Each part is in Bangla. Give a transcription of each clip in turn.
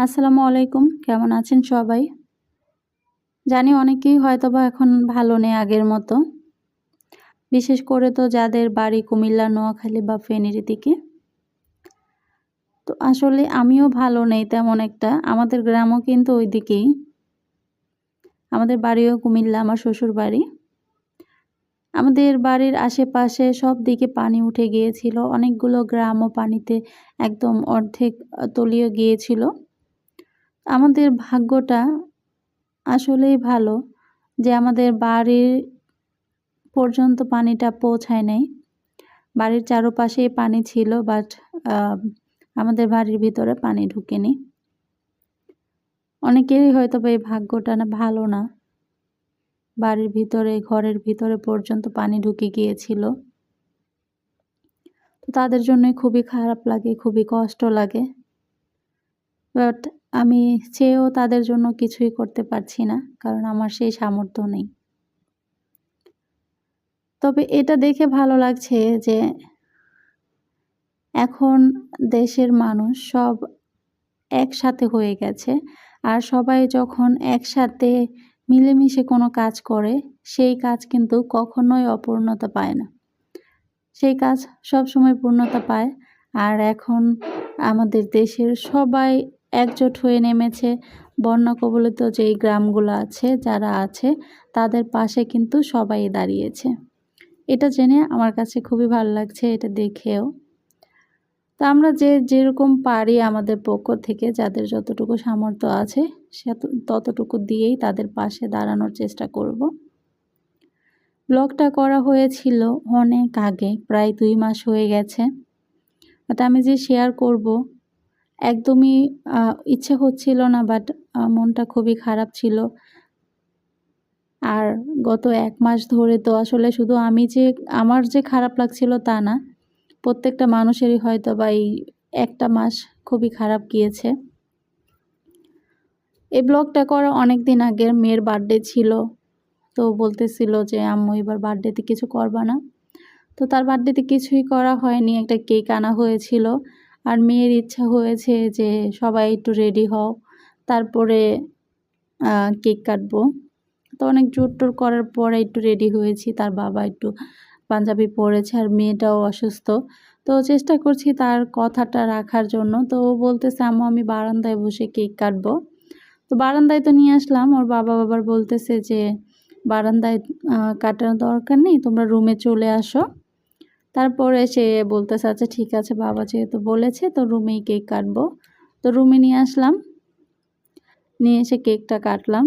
আসসালামু আলাইকুম। কেমন আছেন সবাই? জানি অনেকেই হয়তো বা এখন ভালো নেই আগের মতো। বিশেষ করে তো যাদের বাড়ি কুমিল্লা, নোয়াখালী বা ফেনীর দিকে। তো আসলে আমিও ভালো নেই তেমন একটা। আমাদের গ্রামও কিন্তু ওই দিকেই আমাদের বাড়িও কুমিল্লা, আমার শ্বশুর বাড়ি। আমাদের বাড়ির আশেপাশে সব দিকে পানি উঠে গিয়েছিল। অনেকগুলো গ্রামও পানিতে একদম অর্ধেক তলিয়ে গিয়েছিল। আমাদের ভাগ্যটা আসলেই ভালো যে আমাদের বাড়ির পর্যন্ত পানিটা পৌঁছায় নাই। বাড়ির চারপাশেই পানি ছিল বাট আমাদের বাড়ির ভিতরে পানি ঢুকেনি। অনেকেরই হয়তো এই ভাগ্যটা না ভালো না। বাড়ির ভিতরে, ঘরের ভিতরে পর্যন্ত পানি ঢুকে গিয়েছিল। তো তাদের জন্যই খুবই খারাপ লাগে, খুবই কষ্ট লাগে। বাট আমি চেয়েও তাদের জন্য কিছুই করতে পারছি না, কারণ আমার সেই সামর্থ্য নেই। তবে এটা দেখে ভালো লাগছে যে এখন দেশের মানুষ সব একসাথে হয়ে গেছে, আর সবাই যখন একসাথে মিলেমিশে কোনো কাজ করে, সেই কাজ কিন্তু কখনোই অপূর্ণতা পায় না। সেই কাজ সব সময় পূর্ণতা পায়, আর এখন আমাদের দেশের সবাই একজোট হয়ে নেমেছে। বন্যা কবলিত যেই গ্রামগুলো আছে, যারা আছে, তাদের পাশে কিন্তু সবাই দাঁড়িয়েছে। এটা জেনে আমার কাছে খুবই ভালো লাগছে এটা দেখেও। তা আমরা যে যেরকম পারি আমাদের পক্ষ থেকে, যাদের যতটুকু সামর্থ্য আছে, সে ততটুকু দিয়েই তাদের পাশে দাঁড়ানোর চেষ্টা করব। ব্লগটা করা হয়েছিল অনেক আগে, প্রায় দুই মাস হয়ে গেছে। বাট আমি যে শেয়ার করব একদমই ইচ্ছে হচ্ছিল না বাট মনটা খুবই খারাপ ছিল। আর গত এক মাস ধরে তো আসলে শুধু আমি যে, আমার যে খারাপ লাগছিল তা না, প্রত্যেকটা মানুষেরই হয়তো বা এই একটা মাস খুবই খারাপ গিয়েছে। এই ব্লগটা করা অনেক দিন আগের মেয়ের বার্থডে ছিল, তো বলতেছিল যে, আম্মু, এবার বার্থডেতে কিছু করবা না? তো তার বার্থডেতে কিছুই করা হয়নি, একটা কেক আনা হয়েছিল। আর মেয়ের ইচ্ছা হয়েছে যে সবাই একটু রেডি হও। তারপরে কেক কাটবো। তো অনেক জোর টোর করার পরে একটু রেডি হয়েছি। তার বাবা একটু পাঞ্জাবি পরেছে আর মেয়েটাও অসুস্থ। তো চেষ্টা করছি তার কথাটা রাখার জন্য। তো ও বলতেছে, আম্মু, আমি বারান্দায় বসে কেক কাটবো। তো বারান্দায় তো নিয়ে আসলাম। ওর বাবা বাবার বলতেছে যে, বারান্দায় কাটার দরকার নেই, তোমরা রুমে চলে আসো। তারপরে সে বলতেছে আচ্ছা ঠিক আছে বাবা, যেহেতু বলেছে, তো রুমেই কেক কাটবো। তো রুমে নিয়ে আসলাম। নিয়ে এসে কেকটা কাটলাম।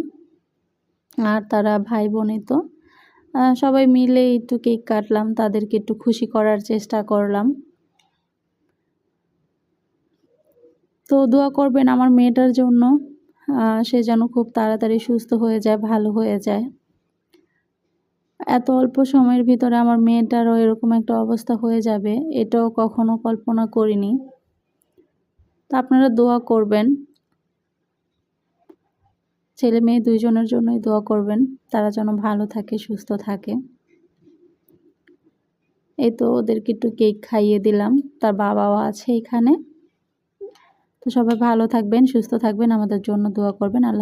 আর তারা ভাই বোনই তো সবাই মিলে একটু কেক কাটলাম, তাদেরকে একটু খুশি করার চেষ্টা করলাম। তো দোয়া করবেন আমার মেয়েটার জন্য। সে যেন খুব তাড়াতাড়ি সুস্থ হয়ে যায়, ভালো হয়ে যায়। এত অল্প সময়ের ভিতরে আমার মেয়েটারও এরকম একটা অবস্থা হয়ে যাবে, এটাও কখনো কল্পনা করিনি। তা আপনারা দোয়া করবেন। ছেলে মেয়ে দুইজনের জন্যই দোয়া করবেন, তারা যেন ভালো থাকে, সুস্থ থাকে। এই তো ওদেরকে একটু কেক খাইয়ে দিলাম, তার বাবাও আছে এখানে। তো সবাই ভালো থাকবেন, সুস্থ থাকবেন, আমাদের জন্য দোয়া করবেন, আল্লাহ